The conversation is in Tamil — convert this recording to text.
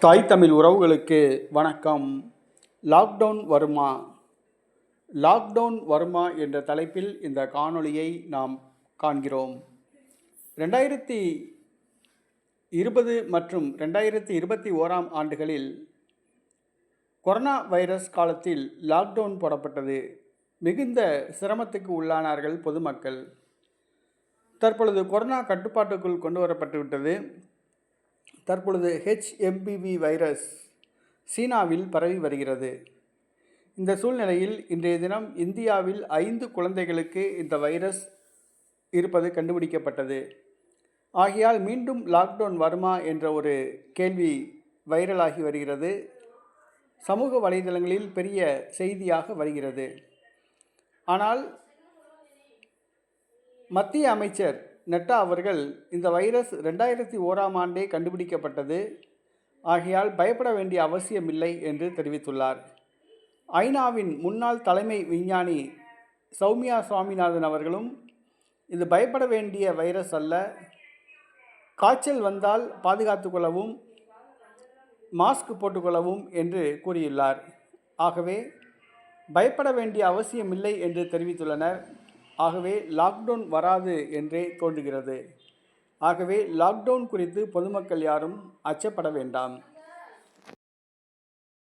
தாய் தமிழ் உறவுகளுக்கு வணக்கம். லாக்டவுன் வருமா? லாக்டவுன் வருமா என்ற தலைப்பில் இந்த காணொளியை நாம் காண்கிறோம். ரெண்டாயிரத்தி இருபது மற்றும் ரெண்டாயிரத்தி இருபத்தி ஓராம் ஆண்டுகளில் கொரோனா வைரஸ் காலத்தில் லாக்டவுன் போடப்பட்டது. மிகுந்த சிரமத்துக்கு உள்ளானார்கள் பொதுமக்கள். தற்பொழுது கொரோனா கட்டுப்பாட்டுக்குள் கொண்டு வரப்பட்டுவிட்டது. தற்பொழுது ஹெச்எம்பிவி வைரஸ் சீனாவில் பரவி வருகிறது. இந்த சூழ்நிலையில் இன்றைய தினம் இந்தியாவில் ஐந்து குழந்தைகளுக்கு இந்த வைரஸ் இருப்பது கண்டுபிடிக்கப்பட்டது. ஆகையால் மீண்டும் லாக்டவுன் வருமா என்ற ஒரு கேள்வி வைரலாகி வருகிறது. சமூக வலைதளங்களில் பெரிய செய்தியாக வருகிறது. ஆனால் மத்திய அமைச்சர் நெட்டா அவர்கள் இந்த வைரஸ் ரெண்டாயிரத்தி ஓராம் ஆண்டே கண்டுபிடிக்கப்பட்டது. ஆகையால் பயப்பட வேண்டிய அவசியமில்லை என்று தெரிவித்துள்ளார். ஐநாவின் முன்னாள் தலைமை விஞ்ஞானி சௌமியா சுவாமிநாதன் அவர்களும் இது பயப்பட வேண்டிய வைரஸ் அல்ல. காய்ச்சல் வந்தால் பாதுகாத்து கொள்ளவும் மாஸ்க் போட்டுக்கொள்ளவும் என்று கூறியுள்ளார். ஆகவே பயப்பட வேண்டிய அவசியமில்லை என்று தெரிவித்துள்ளனர். ஆகவே லாக்டவுன் வராது என்றே தோன்றுகிறது. ஆகவே லாக்டவுன் குறித்து பொதுமக்கள் யாரும் அச்சப்பட வேண்டாம்.